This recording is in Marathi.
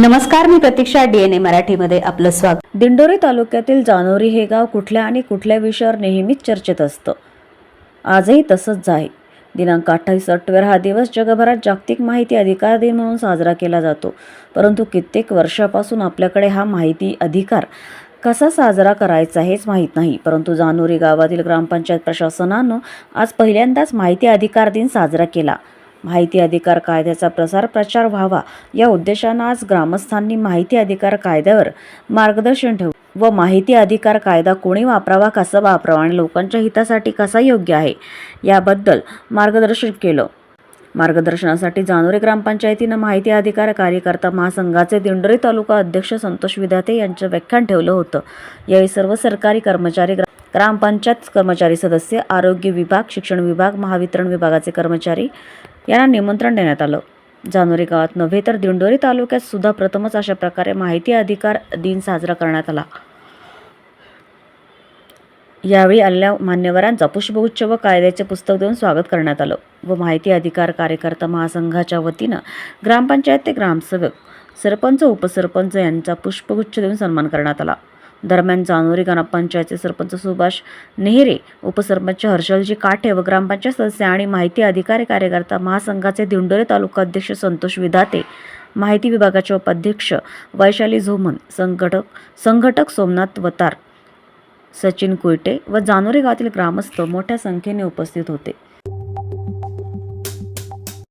नमस्कार मी प्रतीक्षा डीएनए मराठीमध्ये आपलं स्वागत. दिंडोरी तालुक्यातील जानोरी हे गाव कुठल्या आणि कुठल्या विषयावर नेहमीच चर्चेत असतं? आजही तसंच आहे दिनांक अठ्ठावीस ऑक्टोबर हा दिवस जगभरात जागतिक माहिती अधिकार दिन म्हणून साजरा केला जातो. परंतु कित्येक वर्षापासून आपल्याकडे हा माहिती अधिकार कसा साजरा करायचा हेच माहीत नाही. परंतु जानोरी गावातील ग्रामपंचायत प्रशासनानं आज पहिल्यांदाच माहिती अधिकार दिन साजरा केला. माहिती अधिकार कायद्याचा प्रसार प्रचार व्हावा. या उद्देशानं आज ग्रामस्थांनी माहिती अधिकार कायद्यावर मार्गदर्शन ठेव व माहिती अधिकार कायदा कोणी वापरावा कसा वापरावा आणि लोकांच्या हितासाठी कसा योग्य आहे याबद्दल मार्गदर्शन केलं. मार्गदर्शनासाठी जानोरे ग्रामपंचायतीनं माहिती अधिकार कार्यकर्ता महासंघाचे दिंडोरी तालुका अध्यक्ष संतोष विधाते यांचं व्याख्यान ठेवलं होतं. यावेळी सर्व सरकारी कर्मचारी ग्रा- ग्रामपंचायत कर्मचारी सदस्य आरोग्य विभाग शिक्षण विभाग महावितरण विभागाचे कर्मचारी यांना निमंत्रण देण्यात आलं. जानोरी गावात नव्हे तर दिंडोरी तालुक्यात सुद्धा प्रथमच अशा प्रकारे माहिती अधिकार दिन साजरा करण्यात आला. यावेळी आलेल्या मान्यवरांचा पुष्पगुच्छ व कायद्याचे पुस्तक देऊन स्वागत करण्यात आलं व माहिती अधिकार कार्यकर्ता महासंघाच्या वतीनं ग्रामपंचायत ते ग्रामसेवक सरपंच उपसरपंच यांचा पुष्पगुच्छ देऊन सन्मान करण्यात आला. दरम्यान जानोरी ग्रामपंचायतचे सरपंच सुभाष नेहरे उपसरपंच हर्षलजी काठे व ग्रामपंचायत सदस्य आणि माहिती अधिकारी कार्यकर्ता महासंघाचे दिंडोरे तालुका अध्यक्ष संतोष विधाते माहिती विभागाचे उपाध्यक्ष वैशाली झोमन संघटक संघटक सोमनाथ वतार सचिन कुयटे व जानोरी गावातील ग्रामस्थ मोठ्या संख्येने उपस्थित होते.